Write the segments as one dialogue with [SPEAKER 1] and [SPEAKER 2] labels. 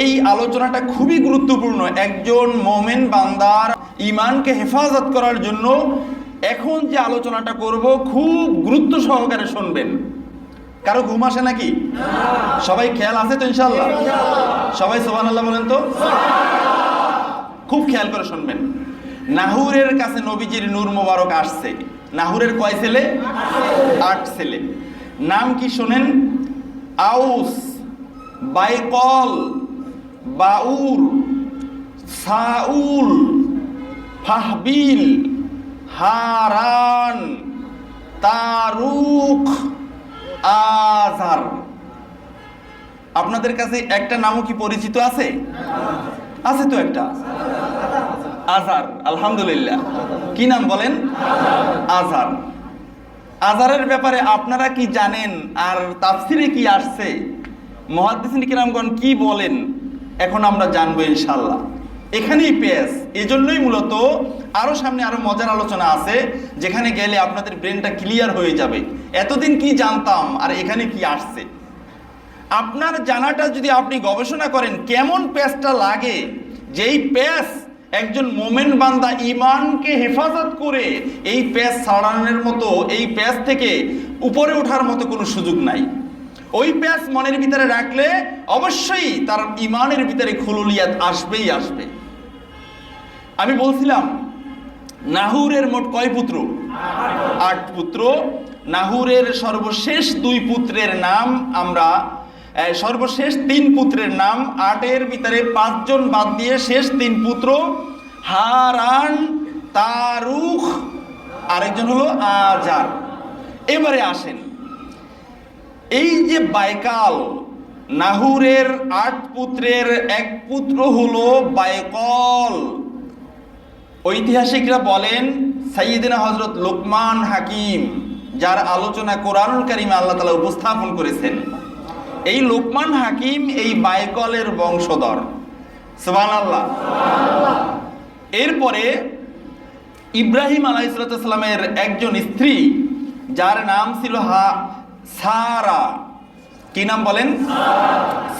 [SPEAKER 1] এই আলোচনাটা খুবই গুরুত্বপূর্ণ। একজন মোমেন বান্দার ইমানকে হেফাজত করার জন্য এখন যে আলোচনাটা করব, খুব গুরুত্ব সহকারে শুনবেন। কারও ঘুম আসে নাকি? সবাই খেয়াল আছে তো ইনশাল্লাহ সবাই সোহান আল্লাহ বলেন তো? খুব খেয়াল করে শুনবেন। নাহুরের কাছে নবীজির নূর মোবারক আসছে। নাহুরের কয় ছেলে? আট ছেলে। নাম কি শোনেন? আউস, বাইকল বাউর, সাউল, ফাহবিল, হারান, তারুক, আজার। আপনাদের কাছে একটা নামও কি পরিচিত আছে? আছে তো একটা। আজার, আলহামদুলিল্লাহ। কি নাম বলেন? আজার। আজারের ব্যাপারে আপনারা কি জানেন? আর তাফসিরে কি আসছে? মহাদ্দিসিন কিরামগণ কি বলেন? এখন আমরা জানব ইনশাল্লাহ এখানেই পেস এজন্যই মূলত আরও সামনে আরও মজার আলোচনা আছে, যেখানে গেলে আপনাদের ব্রেনটা ক্লিয়ার হয়ে যাবে। এতদিন কি জানতাম আর এখানে কি আসছে? আপনার জানাটা যদি আপনি গবেষণা করেন, কেমন প্যাচটা লাগে? যেই প্যাচ একজন মোমেন বান্দা ইমানকে হেফাজত করে এই প্যাচ ছাড়ানোর মতো, এই প্যাচ থেকে উপরে ওঠার মতো কোনো সুযোগ নাই। ওই প্যাচ মনের ভিতরে রাখলে অবশ্যই তার ইমানের ভিতরে খুলুলিয়াত আসবেই আসবে। আমি বলছিলাম, নাহুরের মোট কয় পুত্র? আট পুত্র। নাহুরের সর্বশেষ দুই পুত্রের নাম আমরা সর্বশেষ তিন পুত্রের নাম, আটের ভিতরে পাঁচজন বাদ দিয়ে শেষ তিন পুত্র, হারান, তারুখ, আরেকজন হলো আজার। এবারে আসেন। এই যে বাইকাল, নাহুরের আট পুত্রের এক পুত্র হলো বাইকল। ঐতিহাসিকরা বলেন, সাইয়েদিনা হজরত লোকমান হাকিম, যার আলোচনা কোরআনুল কারিমে আল্লাহ তালা উপস্থাপন করেছেন। এই লোকমান হাকিম এই বাইকলের বংশধর। সুবান আল্লাহ এরপরে ইব্রাহিম আলাইসালামের একজন স্ত্রী, যার নাম ছিল হা সারা। কি নাম বলেন?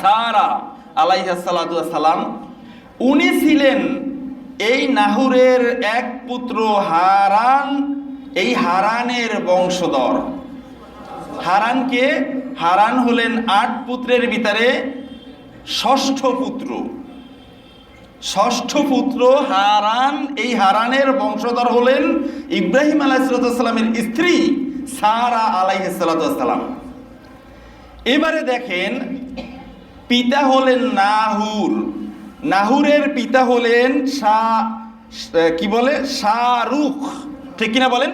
[SPEAKER 1] সারা আলাইহাসালাম উনি ছিলেন এই নাহুরের এক পুত্র হারান, এই হারানের বংশধর। হারানকে হারান হলেন আট পুত্রের ভিতরে ষষ্ঠ পুত্র। ষষ্ঠ পুত্র হারান, এই হারানের বংশধর হলেন ইব্রাহিম আলাইসালামের স্ত্রী সারা আলাইসালাম এবারে দেখেন, পিতা হলেন নাহুর। নাহুরের পিতা হলেন শাহ কি বলে? শাহরুখ। ঠিক কিনা বলেন?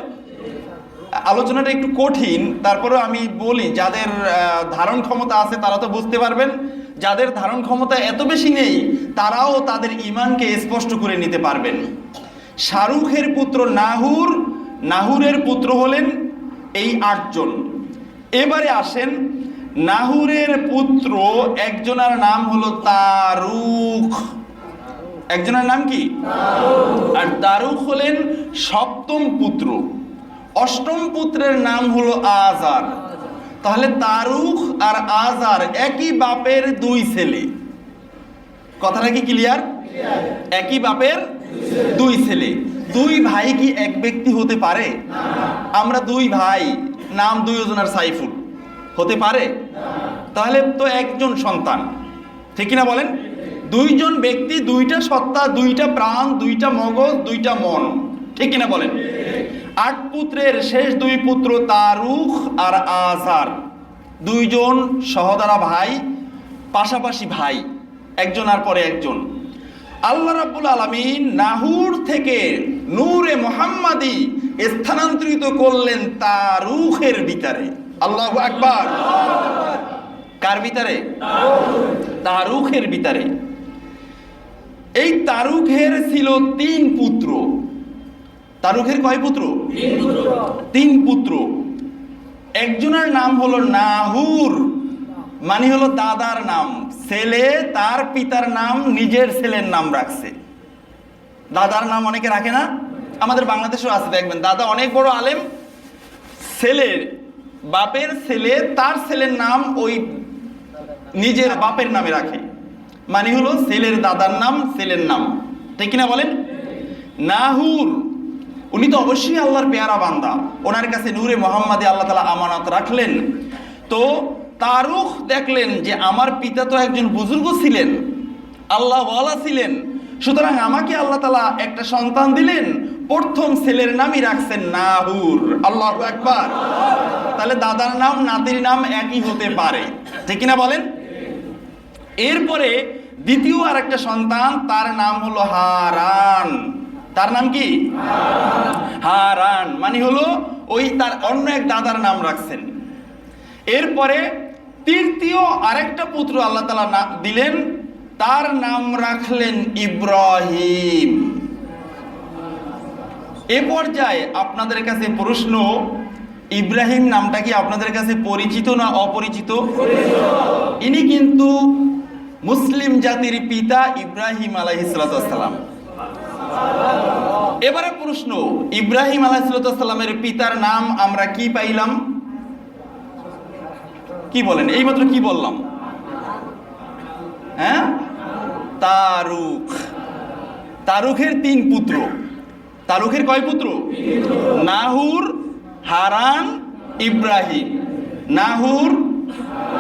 [SPEAKER 1] আলোচনাটা একটু কঠিন তারপরে আমি বলি, যাদের ধারণ ক্ষমতা আছে তারা তো বুঝতে পারবেন, যাদের ধারণ ক্ষমতা এত বেশি নেই, তারাও তাদের ইমানকে স্পষ্ট করে নিতে পারবেন। শাহরুখের পুত্র নাহুর, নাহুরের পুত্র হলেন এই আটজন। এবারে আসেন নাহুরের পুত্র একজনের নাম হলো তারুখ। একজনের নাম কি? আর তারুখ হলেন সপ্তম পুত্র। অষ্টম পুত্রের নাম হলো আজার। তাহলে তারুখ আর আজার একই বাপের দুই ছেলে। কথাটা কি ক্লিয়ার একই বাপের দুই ছেলে। দুই ভাই কি এক ব্যক্তি হতে পারে? আমরা দুই ভাই, নাম দুই দুইজনের সাইফুল। হতে পারে? তাহলে তো একজন সন্তান। ঠিক কিনা বলেন? দুইজন ব্যক্তি, দুইটা সত্তা, দুইটা প্রাণ, দুইটা মগজ, দুইটা মন। ঠিক কিনা বলেন? আট পুত্রের শেষ দুই পুত্র তারুখ আর আজার। দুইজন সহদারা ভাই, পাশাপাশি ভাই, একজন আর পরে একজন। আল্লাহ রাব্বুল আলামিন নাহুর থেকে নূরে মোহাম্মদী স্থানান্তরিত করলেন তারুখের ভিতরে। আল্লাহ আকবার। কার ভিতরে? তারুখের ভিতরে। এই তারুখের ছিল তিন পুত্র। তারুখের কয় পুত্র। তিন পুত্র। একজনের নাম হলো নাহুর। মানে হলো দাদার নাম। ছেলে তার পিতার নাম, নিজের ছেলের নাম রাখছে। দাদার নাম অনেকে রাখে না? আমাদের বাংলাদেশেও আছে, দেখবেন। দাদা অনেক বড় আলেম। ছেলের, বাপের ছেলে তার ছেলের নাম ওই নিজের বাপের নামে রাখে। মানে হলো ছেলের দাদার নাম, ছেলের নাম। ঠিক কিনা বলেন? নাহুর, উনি তো অবশ্যই আল্লাহর পেয়ারা বান্দা। ওনার কাছে নূরে মোহাম্মদে আল্লাহ তালা আমানত রাখলেন। তো তারুখ দেখলেন যে আমার পিতা তো একজন বুজুর্গ ছিলেন, আল্লাহ ছিলেন। সুতরাং আমাকে আল্লাহ তালা একটা সন্তান দিলেন, প্রথম ছেলের নামই রাখছেন নাহুর। আল্লাহ একবার তাহলে দাদার নাম, নাতির নাম একই হতে পারে। ঠিক কিনা বলেন? এরপরে দ্বিতীয় আর একটা সন্তান, তার নাম হলো হারান। তার নাম কি? হারান। মানে হলো ওই তার অন্য এক দাদার নাম রাখছেন। এরপরে তৃতীয় আরেকটা পুত্র আল্লাহ তালা দিলেন তার নাম রাখলেন ইব্রাহিম। এ পর্যায়ে আপনাদের কাছে প্রশ্ন ইব্রাহিম নামটা কি আপনাদের কাছে পরিচিত না অপরিচিত? ইনি কিন্তু মুসলিম জাতির পিতা ইব্রাহিম আলাইহিসালাম এবারে প্রশ্ন ইব্রাহিম আলাইহিসালামের পিতার নাম আমরা কি পাইলাম? কি বলেন? এইমাত্র কি বললাম? হ্যাঁ? তারুক। তারুখের তিন পুত্র। তারুখের কয় পুত্র? নাহুর, হারান, ইব্রাহিম। নাহুর,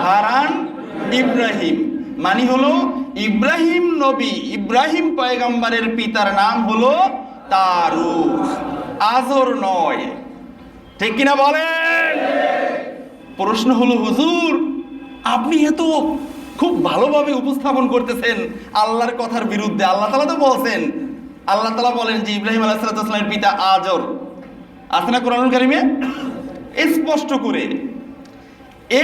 [SPEAKER 1] হারান, ইব্রাহিম। মানে হলো ইব্রাহিম নবী, ইব্রাহিম পয়গম্বরের পিতার নাম হলো তারুক। আজর নয়। ঠিক কিনা বলেন? প্রশ্ন হলো, হুজুর, আপনি এত খুব ভালোভাবে উপস্থাপন করতেছেন আল্লাহর কথার বিরুদ্ধে। আল্লাহ তালা তো বলছেন, আল্লাহ তালা বলেন যে ইব্রাহিম আলাহিসাল্লামের পিতা আজর। আছে না কোরআন কারিমে? স্পষ্ট করে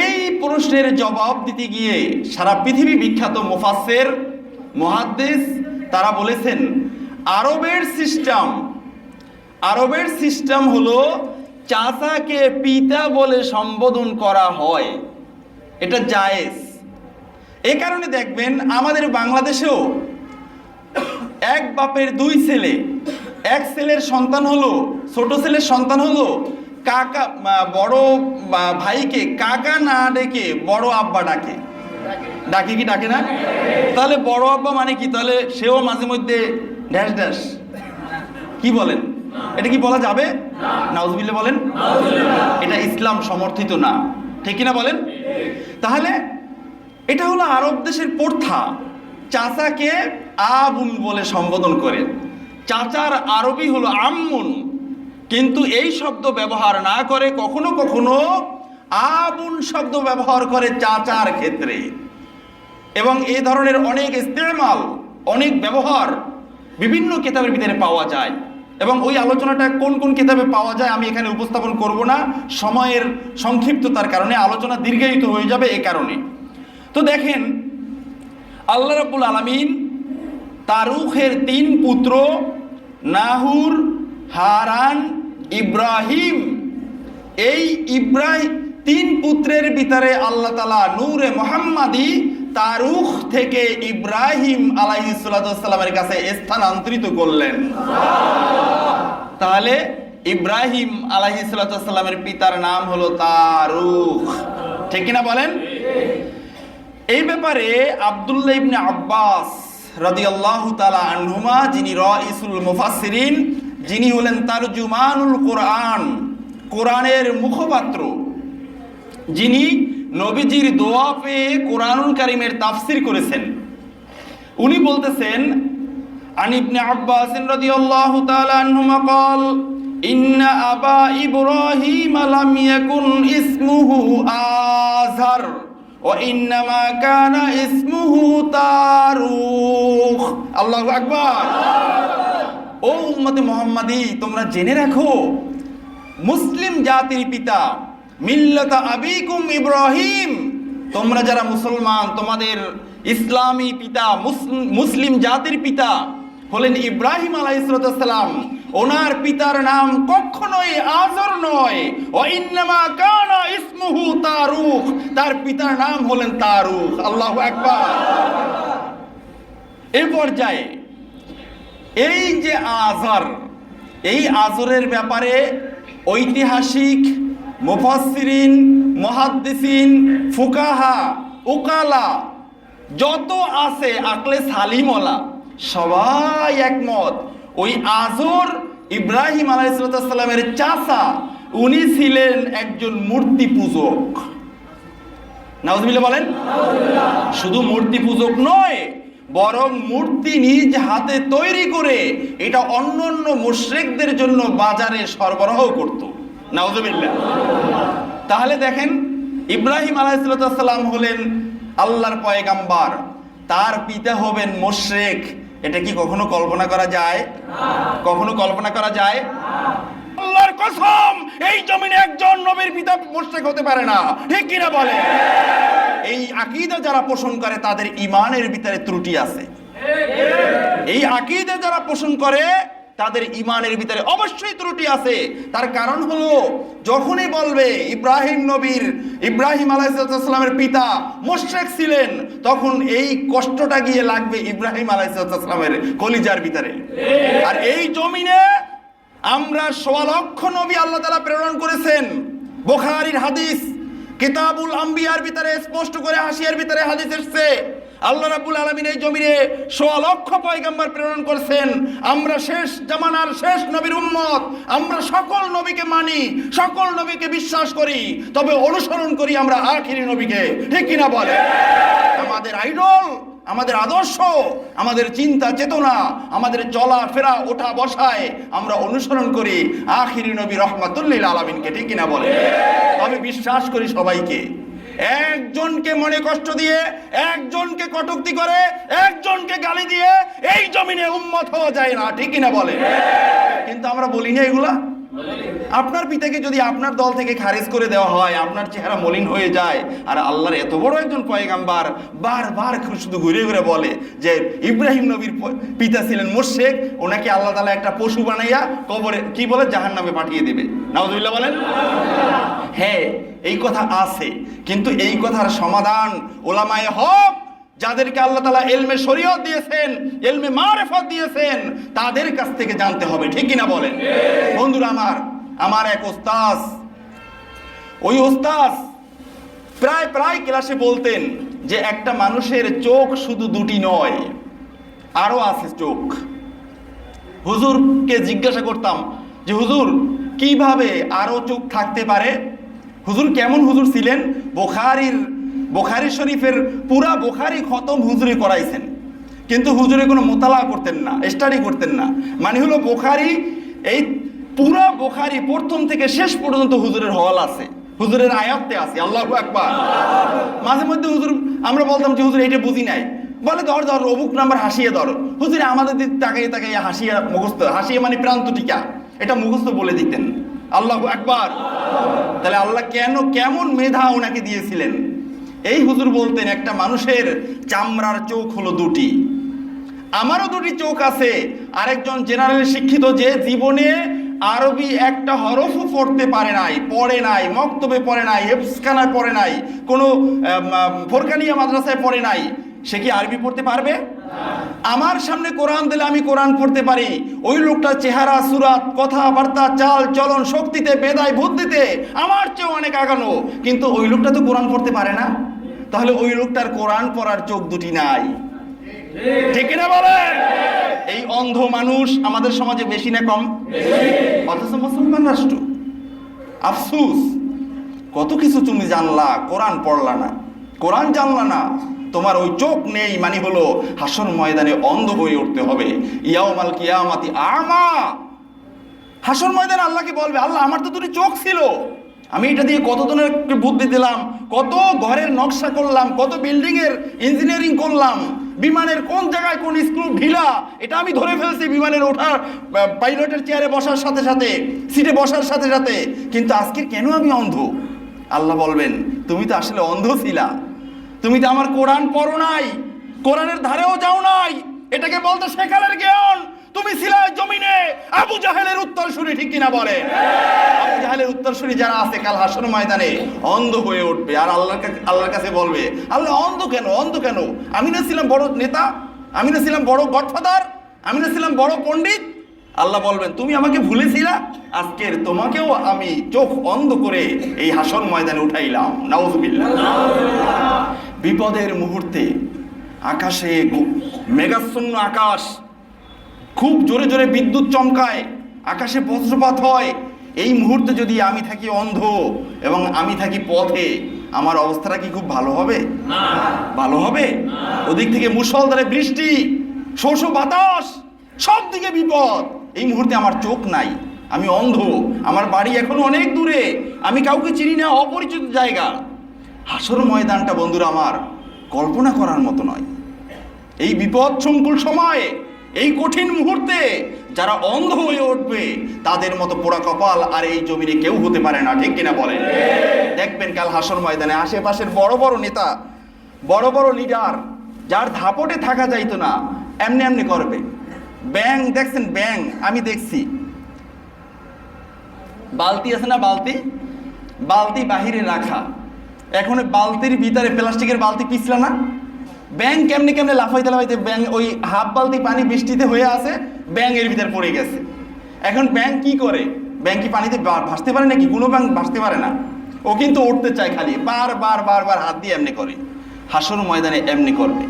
[SPEAKER 1] এই প্রশ্নের জবাব দিতে গিয়ে সারা পৃথিবী বিখ্যাত মুফাসের মহাদ্দেশ তারা বলেছেন, আরবের সিস্টেম আরবের সিস্টেম হলো চাচাকে পিতা বলে সম্বোধন করা হয়। এটা জায়েজ। এ কারণে দেখবেন আমাদের বাংলাদেশেও এক বাপের দুই ছেলে, এক ছেলের সন্তান হলো, ছোট ছেলের সন্তান হলো, কাকা বড় ভাইকে কাকা না ডেকে বড় আব্বা ডাকে। ডাকে কি, ডাকে না? তাহলে বড় আব্বা মানে কি? তাহলে সেও মাঝে মধ্যে ড্যাশ ড্যাশ কি বলেন? এটা কি বলা যাবে? নাউজবিল্লা বলেন। এটা ইসলাম সমর্থিত না। ঠিক কিনা বলেন? তাহলে এটা হলো আরব দেশের প্রথা। চাচাকে আবুন বলে সম্বোধন করে। চাচার আরবি হলো আম্মুন। কিন্তু এই শব্দ ব্যবহার না করে কখনো কখনো আবুন শব্দ ব্যবহার করে চাচার ক্ষেত্রে। এবং এই ধরনের অনেক ইস্তেমাল, অনেক ব্যবহার বিভিন্ন কেতাবের ভিতরে পাওয়া যায়। এবং ওই আলোচনাটা কোন কোন কিতাবে পাওয়া যায় আমি এখানে উপস্থাপন করব না। সময়ের সংক্ষিপ্ততার কারণে আলোচনা দীর্ঘায়িত হয়ে যাবে এ কারণে। তো দেখেন, আল্লাহ রাবুল আলমিন তারুখের তিন পুত্র নাহুর, হারান, ইব্রাহিম। এই ইব্রাহিম তিন পুত্রের ভিতরে আল্লাহ তালা নূরে মোহাম্মদী তারুখ থেকে ইব্রাহিম আলাইহিসাল্লামের কাছে স্থানান্তরিত করলেন। তাহলে ইব্রাহিম আলাইহিসাল্লামের পিতার নাম হলো তারুখ ঠিক কিনা বলেন? এই ব্যাপারে আব্দুল্লাহ ইবনে আব্বাস রাদিয়াল্লাহু তাআলা আনহুমা, যিনি রাইসুল মুফাসসিরিন, যিনি হলেন তারজুমানুল কোরআন, কোরআনের মুখপাত্র। যিনি নবীজির দোয়া পেয়ে কোরআনুল কারিমের তাফসির করেছেন। উনি বলতেছেন আনিবনে আব্বাস রাদিয়াল্লাহু তাআলা আনহুমা কল, ইন্না আবা ইব্রাহিম লাম ইয়াকুন ইসমুহু আযহার ওয়া ইন্নামা কানা ইসমুহু তারুখ। আল্লাহু আকবার। ও উম্মতে মুহাম্মাদি, তোমরা জেনে রাখো, মুসলিম জাতির পিতা মিল্লাতা আবিকুম ইব্রাহিম। তোমরা যারা মুসলমান, তোমাদের ইসলামী পিতা মুসলিম- জাতির পিতা হলেন ইব্রাহিম আলাইহিসসালাম। ওনার পিতার নাম কখনোই আজর নয়। ও ইন্নামা কানা ইসমুহু তারুখ। তার পিতার নাম হলেন তারুখ। আল্লাহু আকবার। এই পর্যায়ে এই যে আজর, এই আজরের ব্যাপারে ঐতিহাসিক মুফাসসিরিন মুহাদ্দিসিন ফুকাহা উকালা যত আছে আকলে সালিমলা সবাই একমত। ওই আজর ইব্রাহিম আলাইসালামের চাচা উনি ছিলেন একজন মূর্তি পূজক নাউজবিল্লা বলেন শুধু মূর্তি পূজক নয় বরং মূর্তি নিজ হাতে তৈরি করে এটা অন্য অন্য মুশ্রিকদের জন্য বাজারে সরবরাহ করত। নাউজবিল্লা তাহলে দেখেন ইব্রাহিম আলাইসালাম হলেন আল্লাহর পয়গাম্বার। তার পিতা হবেন মোশরেক। এটা কি কখনো কল্পনা করা যায়? কখনো কল্পনা করা যায়? আল্লাহর কসম এই জমিনে একজন নবীর পিতা মোশরেক হতে পারে না। ঠিক কিনা বলে? এই আকীদা যারা পোষণ করে তাদের ইমানের ভিতরে ত্রুটি আছে। এই আকীদা যারা পোষণ করে তাদের ইমানের ভিতরে অবশ্যই ত্রুটি আছে। তার কারণ হলো যখনই বলবে ইব্রাহিম নবীর ইব্রাহিম আলাইসালামের পিতা মোশরেক ছিলেন তখন এই কষ্টটা গিয়ে লাগবে ইব্রাহিম আলাইসালামের কলিজার ভিতরে। আর এই জমিনে আমরা সোয়া লক্ষ নবী আল্লাহ তালা প্রেরণ করেছেন। বোখারির হাদিস কিতাবুল আম্বিয়ার ভিতরে স্পষ্ট করে হাসিয়ার ভিতরে হাদিস এসছে। আল্লাহ রাব্বুল আলামিন এই জমিনে সোয়া লক্ষ পয়গাম্বার প্রেরণ করছেন। আমরা শেষ জামানার শেষ নবীর উম্মত। আমরা সকল নবীকে মানি, সকল নবীকে বিশ্বাস করি। তবে অনুসরণ করি আমরা আখিরি নবীকে। ঠিক কিনা বলে? আমাদের আইডল, আমাদের আদর্শ, আমাদের চিন্তা চেতনা, আমাদের চলা ফেরা ওঠা বসায় আমরা অনুসরণ করি আখিরি নবী রহমাতুল্লিল আলমিনকে। ঠিক কিনা বলে? আমি বিশ্বাস করি সবাইকে। একজনকে মনে কষ্ট দিয়ে, একজনকে কটুক্তি করে, একজনকে গালি দিয়ে, এই জমিনে উন্মত হওয়া যায় না, ঠিক কিনা বলে? কিন্তু আমরা বলি না এগুলা। আপনার পিতাকে যদি আপনার দল থেকে খারিজ করে দেওয়া হয়, আপনার চেহারা মলিন হয়ে যায়, আর আল্লাহর এত বড় একজন পয়গাম্বার বারবার শুধু ঘুরে ঘুরে বলে যে ইব্রাহিম নবীর পিতা ছিলেন মোর্শেক ওনাকে আল্লাহ তালা একটা পশু বানাইয়া কবরে, কি বলে জাহান নামে পাঠিয়ে দেবে। নাউজুবিল্লাহ বলেন? হ্যাঁ এই কথা আছে, কিন্তু এই কথার সমাধান ওলামায়ে হক যাদেরকে আল্লাহ তালা এলমে শরীয়ত দিয়েছেন, এলমে মারেফত দিয়েছেন, তাদের কাছ থেকে জানতে হবে, ঠিক কিনা বলেন? বন্ধুরা আমার আমার এক ওস্তাজ ওই ওস্তাজ প্রায় প্রায় ক্লাসে বলতেন যে একটা মানুষের চোখ শুধু দুটি নয় আরও আছে চোখ। হুজুরকে জিজ্ঞাসা করতাম যে, হুজুর, কীভাবে আরও চোখ থাকতে পারে? হুজুর কেমন হুজুর ছিলেন? বোখারির বোখারি শরীফের পুরা বোখারি খতম হুজুরে করাইছেন। কিন্তু হুজুরে কোনো মোতালা করতেন না, স্টাডি করতেন না। মানে হলো বোখারি, এই পুরা বোখারি প্রথম থেকে শেষ পর্যন্ত হুজুরের হল আছে, হুজুরের আয়াত্তে আছে, আল্লাহ একবার মাঝে মধ্যে হুজুর, আমরা বলতাম যে, হুজুর, এইটা বুঝি নাই। বলে, ধর ধর অবুক নাম্বার হাসিয়ে ধরো। হুজুরে আমাদের দিক তাকাইয়ে তাকাইয়ে হাসিয়ে মুখস্থ, হাসিয়ে মানে প্রান্ত টিকা, এটা মুখস্থ বলে দিতেন। আল্লাহ একবার তাহলে আল্লাহ কেন, কেমন মেধা ওনাকে দিয়েছিলেন? এই হুজুর বলতেন, একটা মানুষের চামড়ার চোখ হলো দুটি। আমারও দুটি চোখ আছে। আরেকজন জেনারেল শিক্ষিত যে জীবনে আরবি একটা হরফও পড়তে পারে নাই, পড়ে নাই, মক্তবে পড়ে নাই হেফসখানায় পড়ে নাই, কোনো ফোরকানিয়া মাদ্রাসায় পড়ে নাই, সে কি আরবি পড়তে পারবে? আমার সামনে কোরআন দিলে আমি কোরআন পড়তে পারি। ওই লোকটার চেহারা, সুরাত, কথাবার্তা, চাল, চলন, শক্তিতে, বেদায়, বুদ্ধিতে আমার চেয়েও অনেক আগানো। কিন্তু ওই লোকটা তো কোরআন পড়তে পারে না। তাহলে ওই লোকটার কোরআন পড়ার চোখ দুটি নাই। ঠিক না বলেন? এই অন্ধ মানুষ আমাদের সমাজে বেশি না কম? অথচ মুসলমান রাষ্ট্র। আফসুস। কত কিছু তুমি জানলা, কোরআন পড়লা না। কোরআন জানলা না। তোমার ওই চোখ নেই মানে হলো হাসন ময়দানে অন্ধ হয়ে উঠতে হবে। ইয়াউমাল কিয়ামাতি আমা। হাসর ময়দানে আল্লাহকে বলবে, আল্লাহ, আমার তো দুটি চোখ ছিল। আমি এটা দিয়ে কত জনের বুদ্ধি দিলাম, কত ঘরের নকশা করলাম, কত বিল্ডিং এর ইঞ্জিনিয়ারিং করলাম, বিমানের কোন জায়গায় কোন স্ক্রু ঢিলা, এটা আমি ধরে ফেলছি বিমানের ওঠার পাইলটের চেয়ারে বসার সাথে সাথে সিটে বসার সাথে সাথে। কিন্তু আজকে কেন আমি অন্ধ? আল্লাহ বলবেন, তুমি তো আসলে অন্ধ ছিলা। তুমি তো আমার কোরআন পড়ো নাই, কোরআনের ধারেও যাও নাই, এটাকে বলতো সেকালের জ্ঞান। তুমি ছিলে জমিনে আবু জাহেলের উত্তর শুনি ঠিক কিনা বলে? আবু জাহেলের উত্তর শুনি যারা আছে কাল হাসন ময়দানে, অন্ধ হয়ে উঠবে। আর আল্লাহর কাছে আল্লাহর কাছে বলবে, আল্লাহ, অন্ধ কেন? অন্ধ কেন? আমি না ছিলাম বড় নেতা, আমি না ছিলাম বড় গডফাদার, আমি না ছিলাম বড় পণ্ডিত। আল্লাহ বলবেন, তুমি আমাকে ভুলেছিলা? আজকের তোমাকেও আমি চোখ অন্ধ করে এই হাসন ময়দানে উঠাইলাম। নাউজুবিল্লাহ। বিপদের মুহূর্তে আকাশে মেঘাচ্ছন্ন আকাশ খুব জোরে জোরে বিদ্যুৎ চমকায় আকাশে বজ্রপাত হয়। এই মুহূর্তে যদি আমি থাকি অন্ধ এবং আমি থাকি পথে আমার অবস্থাটা কি খুব ভালো হবে? ভালো হবে? ওদিক থেকে মুষলধারে বৃষ্টি শোষ বাতাস সব দিকে বিপদ। এই মুহূর্তে আমার চোখ নাই আমি অন্ধ আমার বাড়ি এখনও অনেক দূরে আমি কাউকে চিনি না অপরিচিত জায়গা। হাসর ময়দানটা বন্ধুরা আমার কল্পনা করার মতো নয়। এই বিপদ সংকুল সময়ে এই কঠিন মুহূর্তে যারা অন্ধ হয়ে উঠবে, তাদের মতো পোড়া কপাল আর এই জমিনে কেউ হতে পারে না, ঠিক কিনা বলেন? দেখবেন কাল হাসর ময়দানে আশেপাশের বড় বড় নেতা, বড় বড় লিডার যার ধাপটে থাকা যাইতো না, এমনি এমনি করবে। ব্যাং, দেখছেন ব্যাং, আমি দেখছি। বালতি আছে না বালতি? বালতি বাহিরে রাখা। এখন বালতির ভিতরে প্লাস্টিকের বালতি পিছলা না? ব্যাং কেমনে কেমনে লাফাইতে লাফাইতে ব্যাং ওই হাফ বালতি পানি বৃষ্টিতে হয়ে আছে ব্যাং এর ভিতরে পড়ে গেছে। এখন ব্যাং কি করে? ব্যাং কি পানিতে ভাসতে পারে নাকি? কোনো ব্যাং ভাসতে পারে না। ও কিন্তু উঠতে চায় খালি। বার বার বার বার হাত দিয়ে এমনি করে। হাসর ময়দানে এমনি করবে।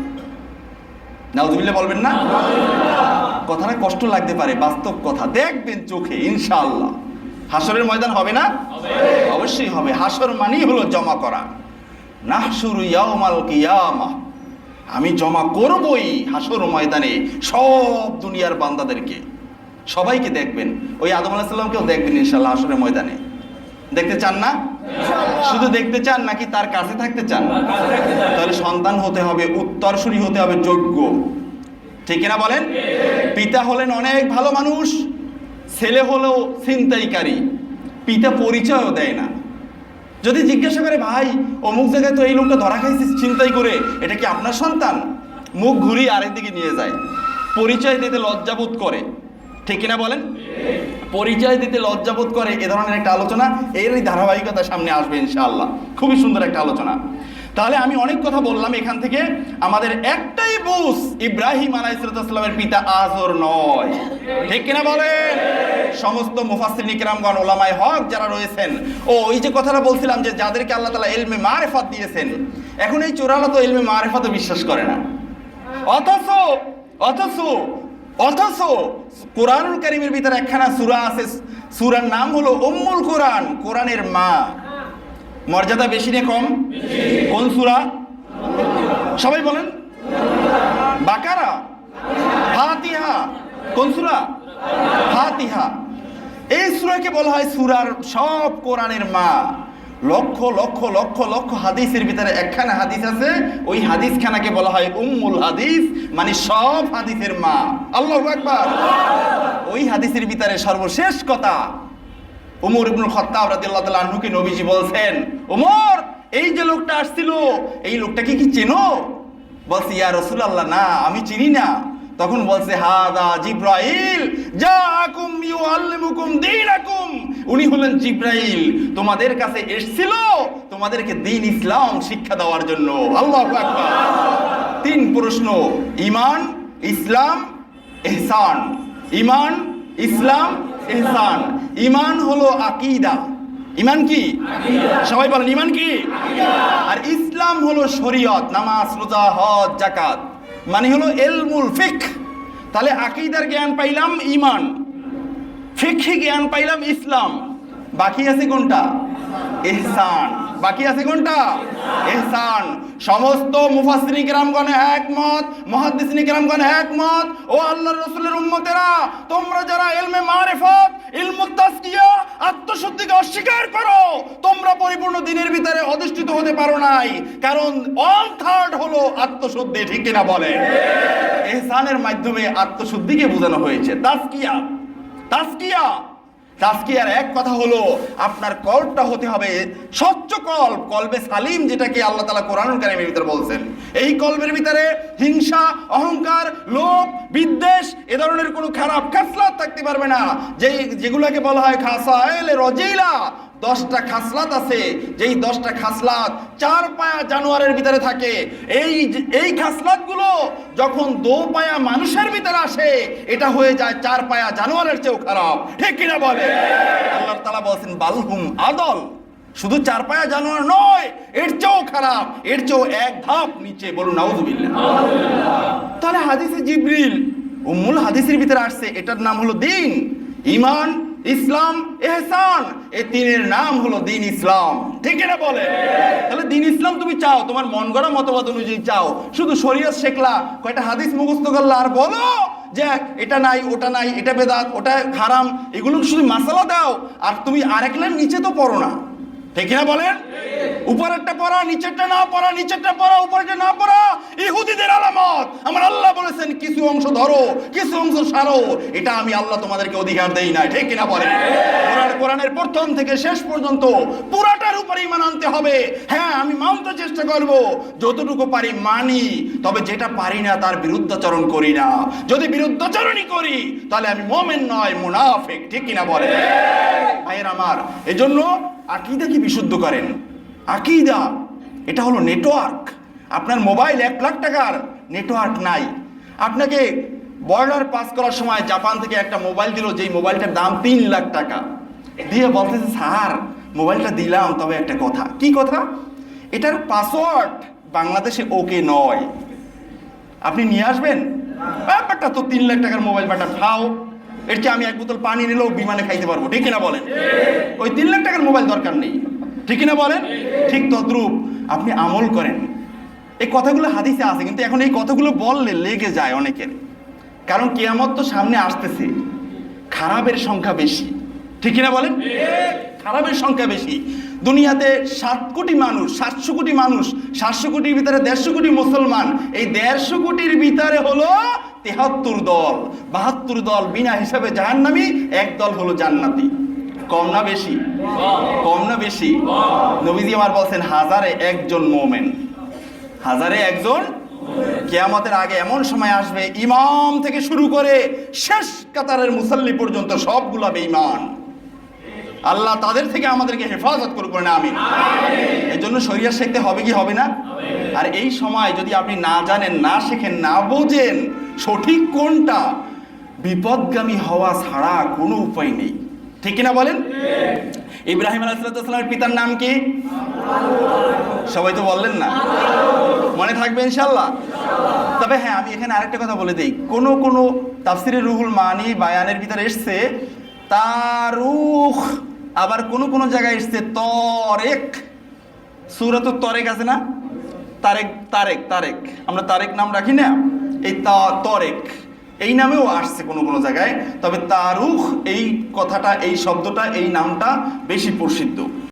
[SPEAKER 1] নাউজুবিল্লাহ বলবেন না? কথাটা কষ্ট লাগতে পারে বাস্তব কথা। দেখবেন চোখে ইনশাআল্লাহ। হাসরের ময়দান হবে না? অবশ্যই হবে। হাসর মানেই হলো জমা করা। নাহসুরু ইয়াউমাল কিয়ামা। আমি জমা করবই হাসর ময়দানে সব দুনিয়ার বান্দাদেরকে। সবাইকে দেখবেন। ওই আদম আলাহিসাল্লামকেও সাল্লামকেও দেখবেন ইনশাল্লাহ হাসরের ময়দানে। দেখতে চান না? শুধু দেখতে চান নাকি তার কাছে থাকতে চান? তাহলে সন্তান হতে হবে উত্তরসূরি হতে হবে যোগ্য। ঠিক না বলেন? পিতা হলেন অনেক ভালো মানুষ ছেলে হলেও ছিনতাইকারী। পিতা পরিচয়ও দেয় না। যদি জিজ্ঞাসা করে, ভাই, অমুক জায়গায় তো এই লোকটা ধরা খাইছে চিন্তাই করে, এটা কি আপনার সন্তান? মুখ ঘুরিয়ে আরেকদিকে নিয়ে যায়। পরিচয় দিতে লজ্জাবোধ করে। ঠিক কিনা বলেন? পরিচয় দিতে লজ্জাবোধ করে এ ধরনের একটা আলোচনা, এরই ধারাবাহিকতা সামনে আসবে ইনশাআল্লাহ। খুবই সুন্দর একটা আলোচনা। তাহলে আমি অনেক কথা বললাম এখান থেকে। আমাদের একটাই বুস ইব্রাহিম আলাইসালামের পিতা আজর নয়। ঠিক কিনা বলেন? সমস্ত মুফাসির নিকরামগণ ওলামায় হক যারা রয়েছেন, ও ওই যে কথাটা বলছিলাম যে যাদেরকে আল্লাহ তালা এলমে মারেফাত দিয়েছেন, এখন এই চোরালা তো এলমে মারেফাতও বিশ্বাস করে না। অথচ অথচ অথচ কোরআনুল কারিমের ভিতরে একখানা সূরা আছে, সুরার নাম হলো উম্মুল কোরআন, কোরআনের মা। মর্যাদা বেশি না কম? কোন সূরা? সবাই বলেন। বাকারা? ফাতিহা। কোন সূরা? ফাতিহা। এই সূরাকে বলা হয় সুরার সব কোরআনের মা। লক্ষ লক্ষ লক্ষ লক্ষ হাদিসের ভিতরে একখানা হাদিস আছে। ওই হাদিস খানাকে বলা হয় উম্মুল হাদিস মানে সব হাদিসের মা। আল্লাহু আকবার। ওই হাদিসের ভিতরে সর্বশেষ কথা উমর ইবনুল খত্তাব রাদিয়াল্লাহু তাআলা আনহুকে নবীজি বলছেন উমর এই যে লোকটা আসছিল, এই লোকটাকে কি চেনো? বলছে, ইয়া রাসূলুল্লাহ, না, আমি চিনি না। তখন বলছে, হাদা জিব্রাইল, জাআকুম ইউআল্লিমুকুম দীনাকুম। উনি হলেন জিব্রাইল, তোমাদের কাছে এসেছিল তোমাদেরকে দিন ইসলাম শিক্ষা দেওয়ার জন্য। আল্লাহু আকবার। তিন প্রশ্ন ঈমান ইসলাম ইহসান ঈমান ইসলাম ইহসান ইমান হলো আকিদা। ইমান কি? সবাই বলেন ইমান কি? আর ইসলাম হলো শরীয়ত নামাজ রোজা হজ জাকাত মানে হলো এলমুল ফিক। তাহলে আকিদার জ্ঞান পাইলাম ইমান। ফিক্ষি জ্ঞান পাইলাম ইসলাম। বাকি আছে কোনটা? ইহসান বাকি আছে কোনটা? ইহসান সমস্ত মুফাসসিরিন কিরামগণ একমত, মুহাদ্দিসিন কিরামগণ একমত। ও আল্লাহর রাসূলের উম্মতেরা, তোমরা যারা ইলমে মারিফত তাসকিয়া আত্মশুদ্ধিকে অস্বীকার করো, তোমরা পরিপূর্ণ দিনের ভিতরে অধিষ্ঠিত হতে পারো নাই। কারণ অল থার্ড হলো আত্মশুদ্ধি, ঠিক কিনা বলে এহসানের মাধ্যমে আত্মশুদ্ধিকে বোঝানো হয়েছে। তাসকিয়া তাসকিয়া তাসকিয়ার এক কথা হলো, আপনার কল্পটা হতে হবে স্বচ্ছ কল্প কলবে সালিম যেটাকে আল্লাহ তালা কোরআন কারিমের ভিতরে বলছেন। এই কল্পের ভিতরে হিংসা, অহংকার, লোভ, বিদ্বেষ এ ধরনের কোনো খারাপ খাসলাত থাকতে পারবে না। যেই, যেগুলোকে বলা হয় খাসা এলে রজিলা দশটা খাসলাত আছে, যেই দশটা খাসলাত চার পায়া জানোয়ারের ভিতরে থাকে। এই এই খাসলাতগুলো যখন দো পায়া মানুষের ভিতরে আসে, এটা হয়ে যায় চার পায়া জানোয়ারের চেয়েও খারাপ। ঠিক কিনা বলে? আল্লাহ তালা বলছেন, বালহুম আদল। শুধু চার পায়া জানোয়ার নয়, এর চেয়েও খারাপ, এর চেয়েও এক ধাপ নিচে বলুন নাউজুবিল্লাহ তাহলে হাদিসে জিব্রিল ও মূল হাদিসের ভিতরে আসছে, এটার নাম হলো দিন। ইমান ইসলাম এহসান। এই তিনের নাম হলো দিন ইসলাম। ঠিক না বলে? তাহলে দিন ইসলাম তুমি চাও, তোমার মন গড়া মতবাদ অনুযায়ী চাও। শুধু শরীয়ত শেখলা, কয়টা হাদিস মুখস্থ করলা আর বলো যে এটা নাই, ওটা নাই, এটা বেদাত, ওটা হারাম এগুলো শুধু মাসালা দাও। আর তুমি আরেক লাইন নিচে তো পড়ো না। ঠিক না বলেন? উপরেরটা পড়া, নিচেরটা না পড়া, নিচেরটা পড়া, উপরেরটা না পড়া। ইহুদিদের আলামত। আমার আল্লাহ বলেছেন, কিছু অংশ ধরো, কিছু অংশ সারো। এটা আমি আল্লাহ তোমাদেরকে অধিকার দেই না ঠিক কিনা বলেন? কোরআন, কোরআনের প্রথম থেকে শেষ পর্যন্ত পুরাটার উপরে ইমান আনতে হবে। হ্যাঁ আমি মানতে চেষ্টা করব, যতটুকু পারি মানি, তবে যেটা পারি না তার বিরুদ্ধাচরণ করি না। যদি বিরুদ্ধাচরণই করি, তাহলে আমি মোমেন নয়, মুনাফিক, ঠিক কিনা বলেন? ভাইয়ের আমার, এজন্য আকিদা কি বিশুদ্ধ করেন? আকিদা, এটা হলো নেটওয়ার্ক আপনার মোবাইল এক লাখ টাকার নেটওয়ার্ক নাই। আপনাকে বর্ডার পাস করার সময় জাপান থেকে একটা মোবাইল দিল, যেই মোবাইলটার দাম তিন লাখ টাকা। দিয়ে বলতেছে, স্যার মোবাইলটা দিলাম, তবে একটা কথা। কি কথা? এটার পাসওয়ার্ড বাংলাদেশে ওকে নয়। আপনি নিয়ে আসবেন? ব্যাপারটা তো তিন লাখ টাকার মোবাইল ব্যাটা খাও। এর চেয়ে আমি এক বোতল পানি নিলেও বিমানে খাইতে পারব ঠিক কিনা বলেন? ওই তিন লাখ টাকার মোবাইল দরকার নেই ঠিক কিনা বলেন? ঠিক। তদ্রূপ আপনি আমল করেন। এই কথাগুলো হাদিসে আছে কিন্তু এখন এই কথাগুলো বললে লেগে যায় অনেকের। কারণ কেয়ামত তো সামনে আসতেছে খারাপের সংখ্যা বেশি ঠিক কিনা বলেন? খারাপের সংখ্যা বেশি। দুনিয়াতে সাত কোটি মানুষ সাতশো কোটি মানুষ সাতশো কোটির ভিতরে দেড়শো কোটি মুসলমান এই দেড়শো কোটির ভিতরে হলো তেহাত্তর দল, বাহাত্তর দল বিনা হিসাবে জাহান্নামি, এক দল হলো জান্নাতি। কম না বেশি? কম না বেশি? নবীজি আমার বলছেন, হাজারে একজন মোমেন। হাজারে একজন কেয়ামতের আগে এমন সময় আসবে, ইমাম থেকে শুরু করে শেষ কাতারের মুসল্লি পর্যন্ত সবগুলা বেঈমান। আল্লাহ তাদের থেকে আমাদেরকে হেফাজত করুক না আমি এই জন্য শরিয়া শিখতে হবে কি হবে না? আর এই সময় যদি আপনি না জানেন না শেখেন না বোঝেন সঠিক কোনটা? বিপদগামী হওয়া ছাড়া কোনো উপায় নেই। ঠিক কিনা বলেন? ইব্রাহিম আলাইসালামের পিতার নাম কি? সবাই তো বললেন না। মনে থাকবে ইনশাল্লাহ তবে হ্যাঁ আমি এখানে আরেকটা কথা বলে দিই। কোন কোনো তাফসিরের রুহুল মানি বায়ানের ভিতরে এসছে তারুখ আবার কোন কোন জায়গায় এসছে তরেক। সুরত তরেক আছে না? তারেক তারেক তারেক। আমরা তারেক নাম রাখি না। এই তরেক। এই নামেও আসছে কোনো কোনো জায়গায়। তবে তারুখ এই কথাটা, এই শব্দটা, এই নামটা বেশি প্রসিদ্ধ।